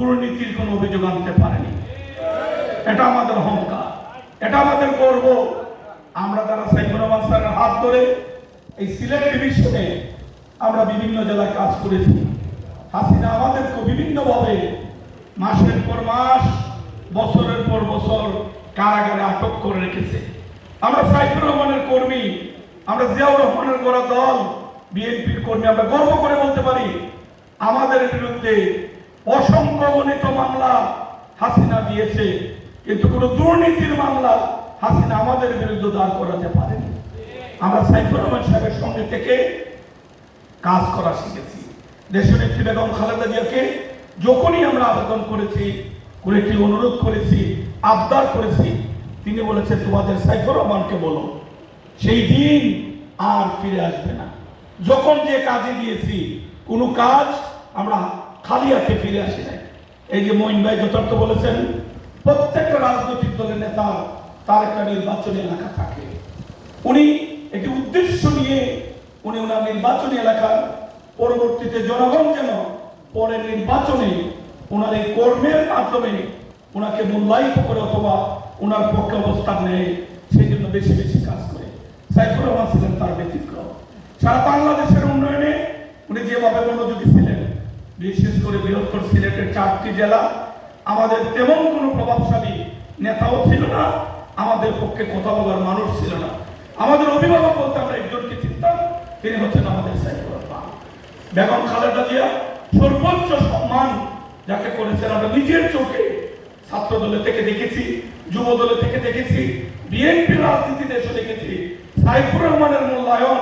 দুর্নীতির কোনো অভিযোগ আনতে পারেনি। এটা আমাদের অহংকার। এটা আমাদের গর্ব। আমরা তারা সাইফুর রহমান স্যারের হাত ধরে এই সিলেট ডিভিশনে আমরা বিভিন্ন জেলায় কাজ করেছি। হাসিনা আমাদেরকে বিভিন্নভাবে মাসের পর মাস, বছরের পর বছর কারাগারে আটক করে রেখেছে। আমরা সাইফুর রহমানের কর্মী, আমরা জিয়াউর রহমানের গড়া দল, বিএনপির কর্মী, আমরা গর্ব করে বলতে পারি, আমাদের বিরুদ্ধে অসংখ্য গণিত মামলা হাসিনা দিয়েছে, কিন্তু কোনো দুর্নীতির মামলা হাসিনা আমাদের বিরুদ্ধে দাঁড় করাতে পারেনি। আমরা সাইফুর রহমান সাহেবের সঙ্গে থেকে কাজ করা শিখেছি। দেশনেত্রী বেগম খালেদা জিয়াকে যখনই আমরা আবেদন করেছি করে একটি অনুরোধ করেছি, আবদার করেছি, তিনি বলেছেন, তোমাদের সাইফুর রহমানকে বলো, সেই দিন আর ফিরে আসবে না। যখন যে কাজে দিয়েছি কোনো কাজ আমরা খালি হাতে ফিরে আসি নাই। এই যে মঈন ভাই যথার্থ বলেছেন, প্রত্যেকটা রাজনৈতিক দলের নেতা, তার একটা নির্বাচনী এলাকা থাকে। উনি একটি উদ্দেশ্য নিয়ে, উনি ওনার নির্বাচনী এলাকার পরবর্তীতে জনগণ যেন পরের নির্বাচনে ওনার এই কর্মের মাধ্যমে ওনাকে মূল্যায়িত করে অথবা ওনার পক্ষে অবস্থান নেয়, সেই জন্য বেশি বেশি কাজ করে। সাইফুর রহমান ছিলেন তার ব্যতিক্রম। সারা বাংলাদেশের উন্নয়নে উনি যেভাবে মনোযোগী ছিলেন বিশেষ করে বৃহত্তর সিলেটের চারটি জেলা, আমাদের তেমন কোনো প্রভাবশালী নেতাও ছিল না, আমাদের পক্ষে কথা বলার মানুষ ছিল না। আমাদের অভিভাবক বলতে আমরা একজনকে চিন্তা তিনি হচ্ছেন আমাদের বেগম খালেদা জিয়া সর্বোচ্চ সম্মান যাকে করেছেন, আমরা নিজের চোখে ছাত্র দলে থেকে দেখেছি যুব দলে থেকে দেখেছি, বিএনপি রাজনীতিতে এসে দেখেছি, সাইফুর রহমানের মূল্যায়ন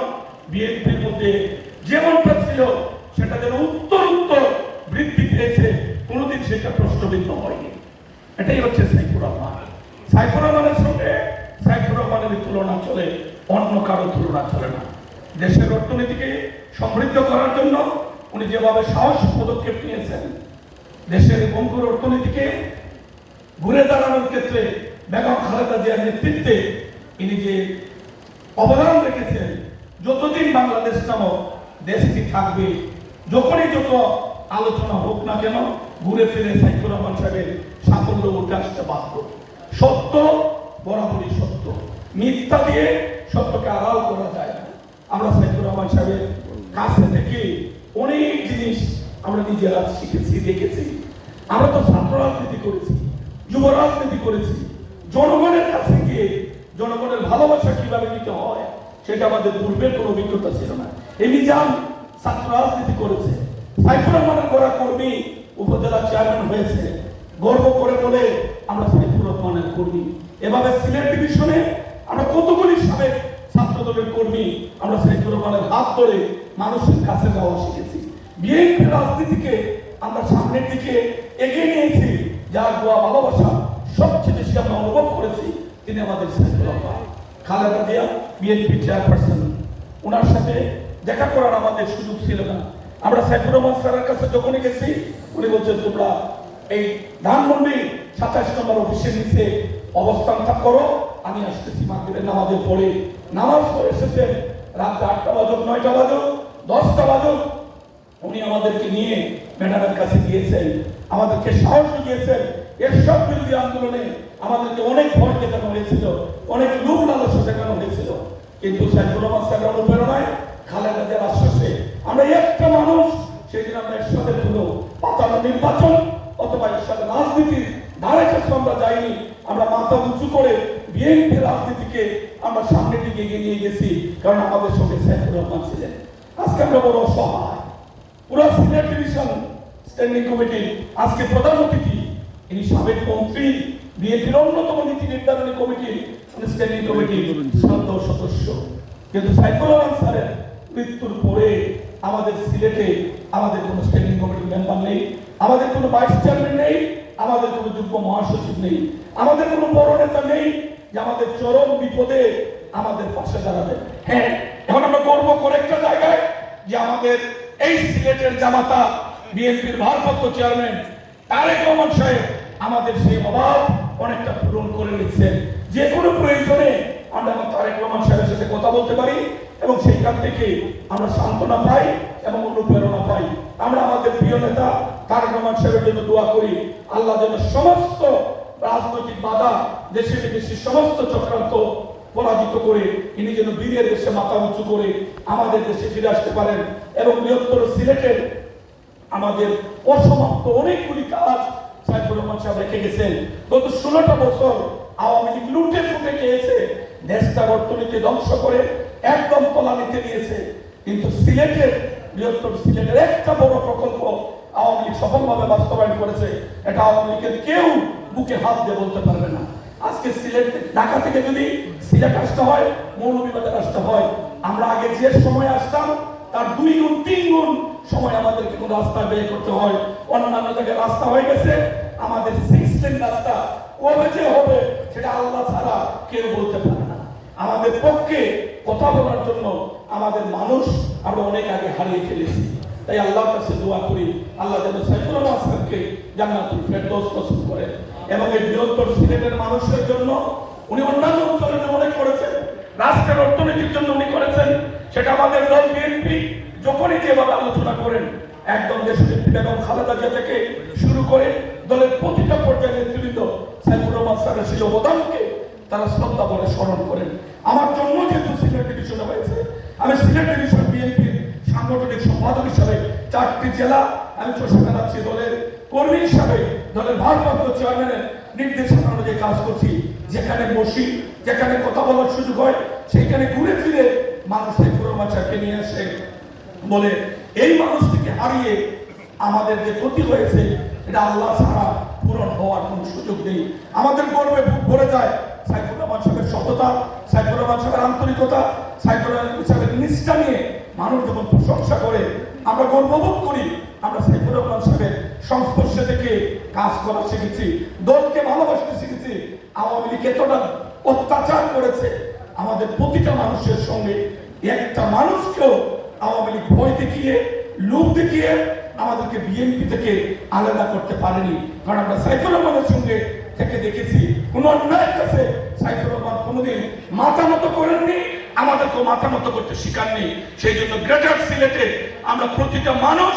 বিএনপির মধ্যে যেমনটা ছিল সেটা যেন উত্তর উত্তর বৃদ্ধি পেয়েছে। কোনোদিন সেটা প্রশ্নবিদ্ধ হয়নি। এটাই হচ্ছে সাইফুর রহমান। সাইফুর রহমানের সঙ্গে সাইফুর রহমানের তুলনা চলে, অন্য কারও তুলনা চলে না। দেশের অর্থনীতিকে সমৃদ্ধ করার জন্য উনি যেভাবে সাহস পদক্ষেপ নিয়েছেন, দেশের বঙ্গুর অর্থনীতিকে ঘুরে দাঁড়ানোর ক্ষেত্রে বেগম খালেদা জিয়ার নেতৃত্বে ইনি যে অবদান রেখেছেন, যতদিন বাংলাদেশ নামক দেশটি থাকবে যখনই যত আলোচনা হোক না কেন, ঘুরে ফিরে সাইফুর রহমান সাহেবের সাফল্য উঠে আসতে বাধ্য। সত্য, বরাবরই সত্য। মিথ্যা দিয়ে সত্যকে আড়াল করা যায় না। আমরা সাইফুর রহমান সাহেবের কাছে থেকে অনেক জিনিস আমরা নিজেরা শিখেছি, দেখেছি। আমরা তো ছাত্র রাজনীতি করেছি, যুব রাজনীতি করেছি। জনগণের কাছে গিয়ে জনগণের ভালোবাসা কীভাবে নিতে হয়, সেটা আমাদের পূর্বের কোনো অভিজ্ঞতা ছিল না। এই নিজাম ছাত্র রাজনীতি করেছে। সাইফুর রহমানের করা কর্মী উপজেলা চেয়ারম্যান হয়েছে। গর্ব করে বলে আমরা সাইফুর রহমানের কর্মী। এভাবে সিলেট ডিভিশনে আমরা কতগুলি সাবেক ছাত্র দলের কর্মী আমরা সাইফুর রহমানের হাত ধরে মানুষের কাছে যাওয়া শিখেছি। বিএনপি রাজনীতিকে আমরা সামনের দিকে এগিয়ে নিয়েছি, যার দোয়া ভালোবাসা সবচেয়ে বেশি আমরা অনুভব করেছি, তিনি আমাদের সাইফুর রহমান। খালেদা জিয়া, বিএনপি চেয়ারপারসন ওনার সাথে দেখা করার আমাদের সুযোগ ছিল না। আমরা সাইফুর রহমান স্যারের কাছে যখনই গেছি, উনি বলছেন তোমরা এই ধানমন্ডি সাতাশ নম্বর অফিসের নিচে অবস্থান থাক করো, আমি আসতেছি মাগরিবের নামাজের পরে। নামাজ পড়ে এসেছেন রাত আটটা বাজক, নয়টা বাজক, দশটা বাজক। উনি আমাদেরকে নিয়ে ম্যাডামের কাছে গিয়েছেন, আমাদেরকে সাহস দিয়েছেন। এসব বিরোধী আন্দোলনে আমাদেরকে অনেক ভয় দেখানো হয়েছিল, অনেক লোক লালসা দেখানো হয়েছিল। কিন্তু সাইফুর রহমান সাহেবের অনুপ্রেরণায় খালেদা জিয়ার আশ্বাসে আমরা একটা মানুষ, সেদিন আমরা এরশাদের কোনো পাতানো নির্বাচন, অথবা এরশাদের রাজনীতির ধারে কাছে আমরা যাইনি। আমরা মাথা উঁচু করে বিএনপি রাজনীতিকে আমরা সামনের দিকে এগিয়ে নিয়ে গেছি, কারণ আমাদের সঙ্গে সাইফুর রহমান ছিলেন। আজকে আমরা বড় অসহায়। পুরো সিনিয়র ডিভিশন স্ট্যান্ডিং কমিটি আজকে প্রধান অতিথি, ইনি সাবেক মন্ত্রী, বিএনপির অন্যতম নীতি নির্ধারণী কমিটির স্ট্যান্ডিং কমিটির সদস্য। কিন্তু সাইফুর রহমান স্যারের মৃত্যুর পরে আমাদের সিলেটে আমাদের কোনো স্ট্যান্ডিং কমিটির মেম্বার নেই, আমাদের কোনো ভাইস চেয়ারম্যান নেই, আমাদের কোনো যুগ্ম মহাসচিব নেই, আমাদের কোনো বড় নেতা নেই যে আমাদের চরম বিপদে আমাদের পাশে দাঁড়াবে। হ্যাঁ এখন আমরা গর্ব করে একটা জায়গায় যে আমাদের এই সিলেটের জামাতা বিএনপির ভারপ্রাপ্ত চেয়ারম্যান তারেক রহমান সাহেব আমাদের সেই অভাব অনেকটা পূরণ করে নিচ্ছেন। যে কোনো প্রয়োজনে আমরা তারেক রহমান সাহেবের সাথে কথা বলতে পারি। এবং সেইখান থেকে আমরা সান্ত্বনা পাই এবং অনুপ্রেরণা পাই। আমরা আমাদের প্রিয় নেতা তারেক রহমান সাহেবের জন্য দোয়া করি, আল্লাহ যেন সমস্ত রাজনৈতিক বাধা দেশে বিদেশি সমস্ত চক্রান্ত পরাজিত করে, ইনি যেন বীরের দেশে মাথা উঁচু করে আমাদের দেশে ফিরে আসতে পারেন এবং বৃহত্তর সিলেটের আমাদের অসমাপ্ত অনেকগুলি কাজ সাইফুর রহমান সাহেব রেখে গেছেন। গত ষোলোটা বছর আওয়ামী লীগ লুটে ফুটে খেয়েছে দেশটার অর্থনীতি ধ্বংস করে একদম তলানিতে নিয়েছে। কিন্তু সিলেটের বৃহত্তর সিলেটের একটা বড় প্রকল্প আওয়ামী লীগ সফলভাবে বাস্তবায়ন করেছে। এটা আওয়ামী লীগের কেউ বুকে হাত দিয়ে বলতে পারবে না। আজকে সিলেট, ঢাকা থেকে যদি সিলেট আসতে হয়, মৌলভীবাজার আসতে হয়, আমরা আগে যে সময় আসতাম, তার দুই গুণ, তিন গুণ সময় আমাদেরকে কোনো রাস্তা ব্যয় করতে হয়। অন্যান্য জায়গায় রাস্তা হয়ে গেছে। আমাদের সিক্স লেন রাস্তা কবে যে হবে, সেটা আল্লাহ ছাড়া কেউ বলতে পারে না। আমাদের পক্ষে কথা বলার জন্য আমাদের মানুষ আমরা অনেক আগে হারিয়ে ফেলেছি। তাই আল্লাহর কাছে দোয়া করি, আল্লাহ যেন সাইফুল সাহেবকে জান্নাতুল ফেরদৌস নসিব করে এবং এই বৃহত্তর সিলেটের মানুষের জন্য উনি অন্যান্য অঞ্চলের অনেক করেছেন, রাষ্ট্রের অর্থনীতির জন্য উনি করেছেন, সেটা আমাদের দল বিএনপি যখনই যেভাবে আলোচনা করেন একদম দেশনেত্রী বেগম খালেদা জিয়া থেকে শুরু করে দলের প্রতিটা পর্যায়ে নেতৃবৃন্দ সাইফুর রহমান স্যারের সেই অবদানকে তারা শ্রদ্ধা বলে স্মরণ করেন আমার জন্য যেহেতু সিলেট ডিভিশনে হয়েছে, আমি সিলেট ডিভিশন বিএনপির সাংগঠনিক সম্পাদক হিসাবে চারটি জেলা, আমি চষে বেড়াচ্ছি দলের কর্মী হিসাবে, দলের ভারপ্রাপ্ত চেয়ারম্যানের নির্দেশনা অনুযায়ী কাজ করছি। যেখানে বসি, যেখানে কথা বলার সুযোগ হয়, সেইখানে ঘুরে ফিরে মানুষের পুরোমাচারকে নিয়ে আসে বলে এই মানুষটিকে হারিয়ে আমাদের যে ক্ষতি হয়েছে, এটা আল্লাহ ছাড়া পূরণ হওয়ার কোনো সুযোগ নেই। আমাদের গর্বে ভরে যায় সাইফুর রহমান সততা সাইফুর রহমান আন্তরিকতা সাইফুর রহমান সাহেবের নিষ্ঠা নিয়ে মানুষ যখন প্রশংসা করে, আমরা গর্ববোধ করি, আমরা সাইফুর রহমান সংস্পর্শে কাজ করা শিখেছি, দলকে ভালোবাসতে শিখেছি। আওয়ামী লীগ অত্যাচার করেছে, আমাদের প্রতিটা মানুষের সঙ্গে একটা মানুষকেও আওয়ামী লীগ দেখিয়ে, লোভ দেখিয়ে আমাদেরকে বিএনপি থেকে আলাদা করতে পারেনি। কারণ আমরা সাইফুর রহমানের সঙ্গে থেকে দেখেছি, কোন অন্যায়ের কাছে সাইফুর রহমান কোনোদিন মাথা মতো করেননি আমাদেরকে মাথা মতো করতে শিখাননি। সেই জন্য গ্রেটার সিলেটে আমরা প্রতিটা মানুষ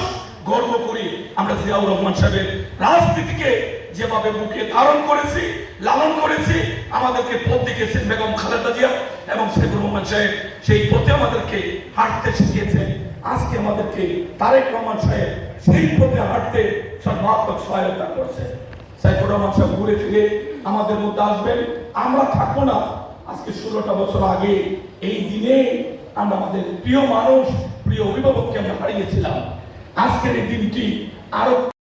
গর্ব করি। আমরা জিয়াউর রহমান সাহেবের রাজনীতিকে যেভাবে মুখে ধারণ করেছি, লালন করেছি, আমাদেরকে পথ দেখিয়েছেন বেগম খালেদা জিয়া এবং শেখ রহমান সাহেব। সেই পথে আমাদেরকে হাঁটতে শিখিয়েছেন। আজকে আমাদেরকে তারেক রহমান সাহেব সেই পথে হাঁটতে সর্বাত্মক সহায়তা করছে সাইফুর রহমান সাহেব ঘুরে ফিরে আমাদের মধ্যে আসবেন। আমরা থাকব না। আজকে ষোলোটা বছর আগে এই দিনে আমরা আমাদের প্রিয় মানুষ, প্রিয় অভিভাবককে আমরা হারিয়েছিলাম। আজকের এই দিনটি আরও